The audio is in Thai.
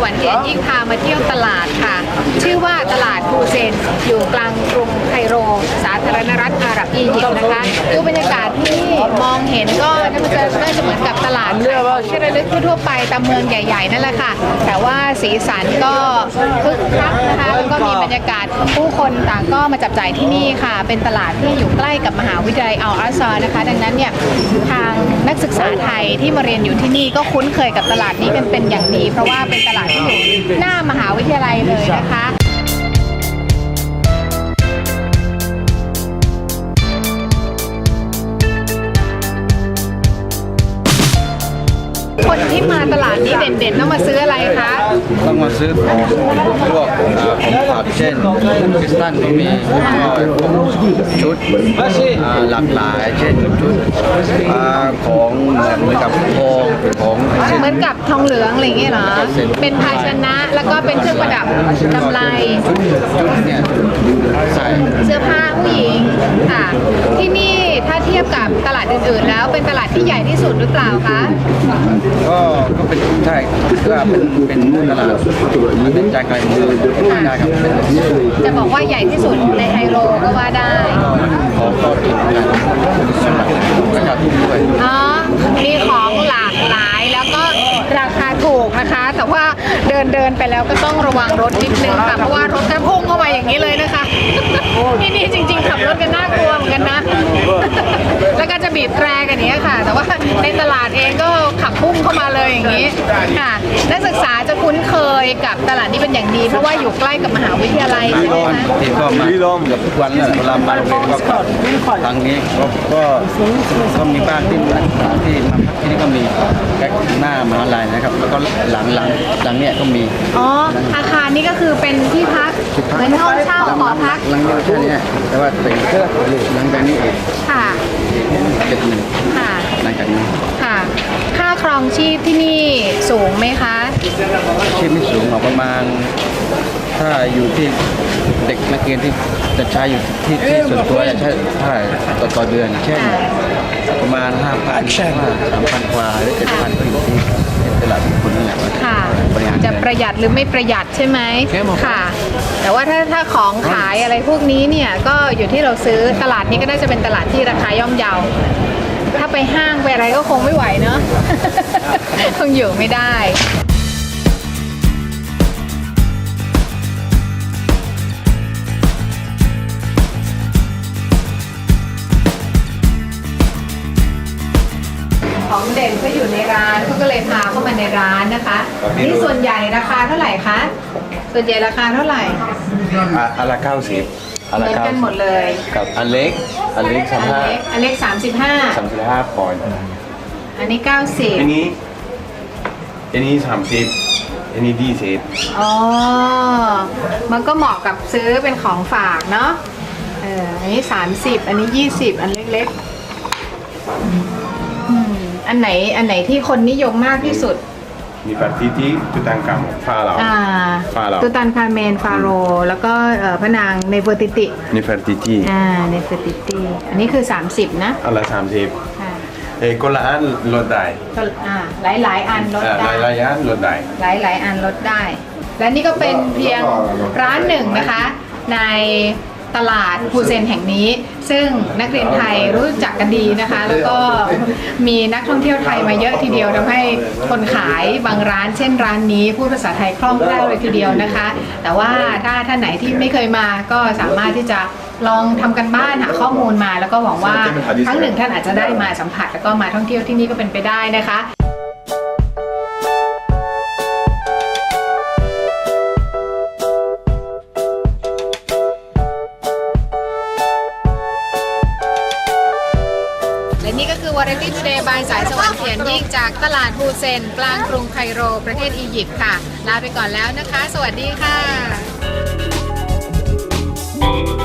ยนยิ่งพามาเที่ยวตลาดค่ะ ชื่อว่าตลาดคูเซน อยู่กลางกรุงไคโร สาธารณรัฐอาหรับอียิปต์นะคะดูบรรยากาศที่มองเห็นก็ท่านผู้ เหมือนกับตลาดขายของที่ระลึกทั่วไปตามเมืองใหญ่ๆนั่นแหละค่ะ แต่ว่าสีสันก็คึกคักนะคะแล้วก็มีบรรยากาศผู้คนต่างก็มาจับจ่ายที่นี่ค่ะ เป็นตลาดที่อยู่ใกล้กับมหาวิทยาลัยอัลอาซอร์นะคะ ดังนั้นเนี่ยทางนักศึกษาไทยที่มาเรียนอยู่ที่นี่ก็คุ้นเคยกับตลาดนี้กันเป็นอย่างดี เพราะว่าเป็นตลาดที่อยู่หน้ามหาวิทยาลัยเลยนะคะ คนที่มาตลาดนี้เด่นๆต้องมาซื้ออะไรคะ ต้องมาซื้อของพวกอ่าของฝากเช่นคริสตันก็มีชุดอ่าหลากหลายเช่นชุดอ่าของเหมือนกับทองของเช่นเหมือนกับทองเหลืองอะไรอย่างเงี้ยเหรอเป็นภาชนะแล้วก็เป็นเครื่องประดับกำไรชุดชุดเนี่ยใส่เสื้อผ้าผู้หญิงค่ะที่นี่ถ้าเทียบกับตลาดอื่นๆ แล้วเป็นตลาดที่ใหญ่ที่สุดหรือเปล่าคะก็ก็เป็นใช่ก็เป็นเป็นตลาดเป็นใจกลางเมืองได้ครับเป็นจะบอกว่าใหญ่ที่สุดในไฮโลก็ว่าได้ของก็กินกันสำหรับประชาชนด้วยอ๋อมีของหลากหลายแล้วก็ราคาถูกนะคะ แต่ว่าเดินเดินๆไปแล้วก็ต้องระวังรถนิดนึงค่ะเพราะว่ารถก็พุ่งเข้ามาอย่างนี้เลยนะคะที่นี่จริง ๆ ขับรถกันน่ากลัวเหมือนกันนะ แล้วก็จะบีบแตรกันอย่างนี้ยค่ะ แต่ว่า อย่างนี้ค่ะนักศึกษาจะคุ้นเคยกับตลาดนี้เป็นอย่างดี เพราะว่าอยู่ใกล้กับมหาวิทยาลัยใช่ไหมคะที่ก็มาเกือบทุกวันแหละเวลามาโรงเรียนก็ทางนี้ก็ก็ก็มีบ้านที่ที่มาพักที่นี่ก็มีแค่หน้ามหาลัยนะครับ แล้วก็หลังหลังหลังเนี่ยก็มีอ๋ออาคารนี้ก็คือเป็นที่พักเหมือนห้องเช่าหอพักหลังเดียวแค่เนี้ยแต่ว่าเป็นเครื่องหลังจากนี้เองค่ะเจ็ดหนึ่งค่ะ หลังจากนี้ค่ะ ค่าครองชีพที่นี่สูงไหมคะที่ไม่สูงหรอกประมาณ ถ้าอยู่ที่เด็กนักเรียนที่จะใช้อยู่ที่ที่ส่วนตัวจะใช้เท่าไหร่ต่อต่อเดือน เช่น ประมาณห้าพันสามพันกว่าหรือเจ็ดพันก็อยู่ที่ตลาดคุณนั่นแหละว่าค่ะบริหารจะประหยัดหรือไม่ประหยัดใช่ไหมแค่หมดค่ะ แต่ว่าถ้าถ้าของขายอะไรพวกนี้เนี่ยก็อยู่ที่เราซื้อตลาดนี้ก็น่าจะเป็นตลาดที่ราคาย่อมเยา ถ้าไปห้างไปอะไรก็คงไม่ไหวเนาะคงอยู่ไม่ได้ของเด่นก็อยู่ในร้านเขาก็เลยพาเข้ามาในร้านนะคะนี่ส่วนใหญ่ราคาเท่าไหร่คะส่วนใหญ่ราคาเท่าไหร่อะอันละเก้าสิบ อันเหละมือนเก้ากันสิหมบดเลยกับอันเล็กอันเล็กอัสามนห้าเล็กอันเล็กสามสิบห้าปอนด์35อันนี้อันนี้อันนี้สามสิบอันนี้ดีสิบ90อ๋อ มันก็เหมาะกับซื้อเป็นของฝากเนาะเอออันนี้30อันนี้20อันเล็กๆอืมอันไหนอันไหนที่คนนิยมมากที่สุด มีปาร์ติตีตุตังกามฟาเราอ่าฟาโรห์ตุตันคาเมนฟาโรห์แล้วก็เอ่อพระนางเนเฟอร์ติตินี่ปาร์ติตีอ่าเนเฟอร์ติติ อันนี้คือ 30 นะอันละสามสิบอ่าเอ้ยคนละอันลดได้ก็อ่าหลายหลายๆอันลดเอ่อได้หลายๆอันลดได้ หลายหลายๆอันลดได้ และนี่ก็เป็นเพียงร้านหนึ่งนะคะ ใน ตลาดฮูเซนแห่งนี้ ซึ่งนักเรียนไทยรู้จักกันดีนะคะ แล้วก็มีนักท่องเที่ยวไทยมาเยอะทีเดียวทำให้คนขายบางร้าน เช่นร้านนี้พูดภาษาไทยคล่องแคล่วเลยทีเดียวนะคะ แต่ว่าถ้าท่านไหนที่ไม่เคยมาก็สามารถที่จะลองทำกันบ้านหาข้อมูลมา แล้วก็หวังว่าครั้งหนึ่งท่านอาจจะได้มาสัมผัสแล้วก็มาท่องเที่ยวที่นี่ก็เป็นไปได้นะคะ และนี่ก็คือ Variety Today by สายสวรรค์เขียนยิ่งจากตลาดฮูเซน กลางกรุงไคโร ประเทศอียิปต์ค่ะ ลาไปก่อนแล้วนะคะ สวัสดีค่ะ